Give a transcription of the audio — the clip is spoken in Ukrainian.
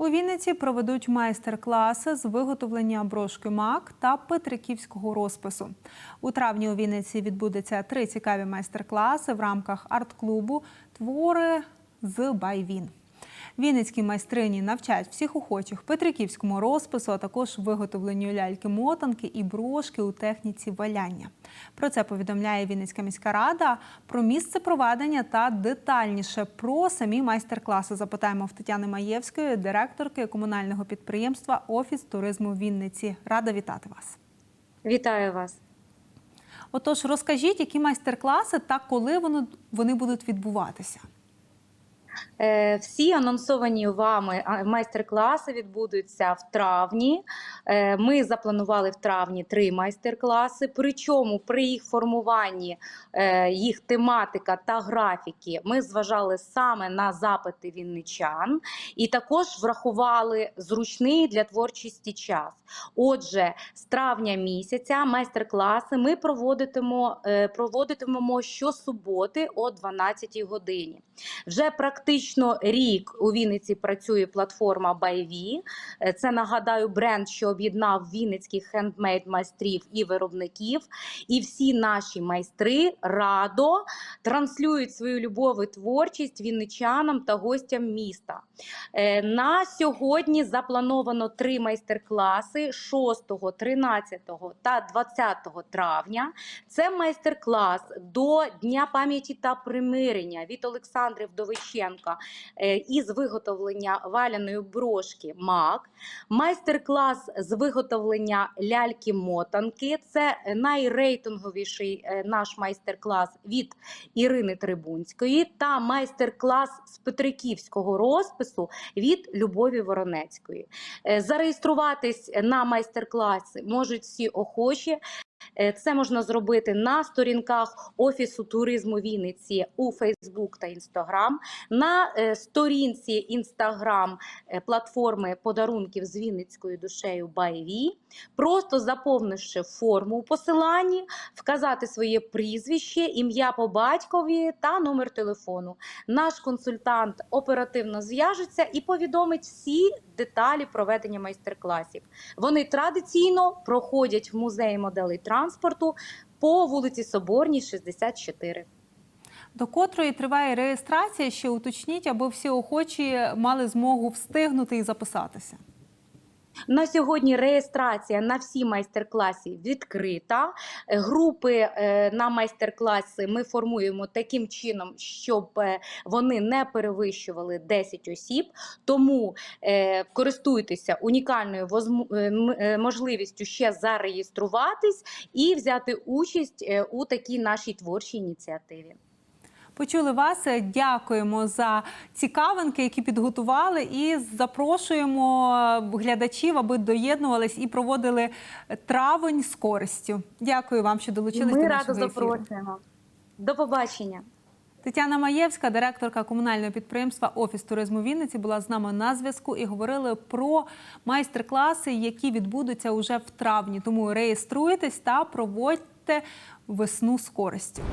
У Вінниці проведуть майстер-класи з виготовлення брошки мак та петриківського розпису. У травні у Вінниці відбудеться три цікаві майстер-класи в рамках арт-клубу Твори з Байвін. Вінницькі майстрині навчають всіх охочих петриківському розпису, а також виготовленню ляльки-мотанки і брошки у техніці валяння. Про це повідомляє Вінницька міська рада. Про місце проведення та детальніше про самі майстер-класи запитаємо в Тетяни Маєвської, директорки комунального підприємства Офіс туризму Вінниці. Рада вітати вас. Вітаю вас. Отож, розкажіть, які майстер-класи та коли вони, вони будуть відбуватися. Е, Всі анонсовані вами майстер-класи відбудуться в травні. Е, Ми запланували в травні три майстер-класи. Причому при їх формуванні е, їх тематика та графіки ми зважали саме на запити вінничан і також врахували зручний для творчості час. Отже, з травня місяця майстер-класи ми проводитимо, е, проводитимемо щосуботи о 12 годині. Вже практично рік у Вінниці працює платформа Байві. Це нагадаю бренд, що об'єднав вінницьких хендмейд майстрів і виробників. І всі наші майстри радо транслюють свою любов і творчість вінничанам та гостям міста. Е, На сьогодні заплановано три майстер-класи 6, 13 та 20 травня. Це майстер-клас до Дня пам'яті та примирення від Олександри Вдовиченка е, із виготовлення валяної брошки МАК. Майстер-клас з виготовлення ляльки-мотанки. Це найрейтинговіший е, наш майстер-клас від Ірини Трибунської та майстер-клас з Петриківського розпису від Любові Воронецької. Е, Зареєструватись на майстер-класи можуть всі охочі. Е, Це можна зробити на сторінках Офісу туризму Вінниці у Фейсбук та Інстаграм, на е, сторінці Інстаграм е, платформи подарунків з Вінницькою душею Байві, просто заповнивши форму у посиланні, вказати своє прізвище, ім'я по батькові та номер телефону. Наш консультант оперативно зв'яжеться і повідомить всі деталі проведення майстер-класів. Вони традиційно проходять в музеї моделей транспорту по вулиці Соборній, 64. До котрої триває реєстрація, ще уточніть, аби всі охочі мали змогу встигнути і записатися. На сьогодні реєстрація на всі майстер-класи відкрита. Групи е, на майстер-класи ми формуємо таким чином, щоб е, вони не перевищували 10 осіб. Тому е, користуйтеся унікальною можливістю ще зареєструватись і взяти участь у такій нашій творчій ініціативі. Почули вас. Дякуємо за цікавинки, які підготували, і запрошуємо глядачів, аби доєднувались і проводили травень з користю. Дякую вам, що долучились Ми до радо нашого ефіру. запрошуємо. До побачення. Тетяна Маєвська, директорка комунального підприємства Офіс туризму Вінниці, була з нами на зв'язку і говорили про майстер-класи, які відбудуться уже в травні. Тому реєструйтесь та проводьте весну з користю.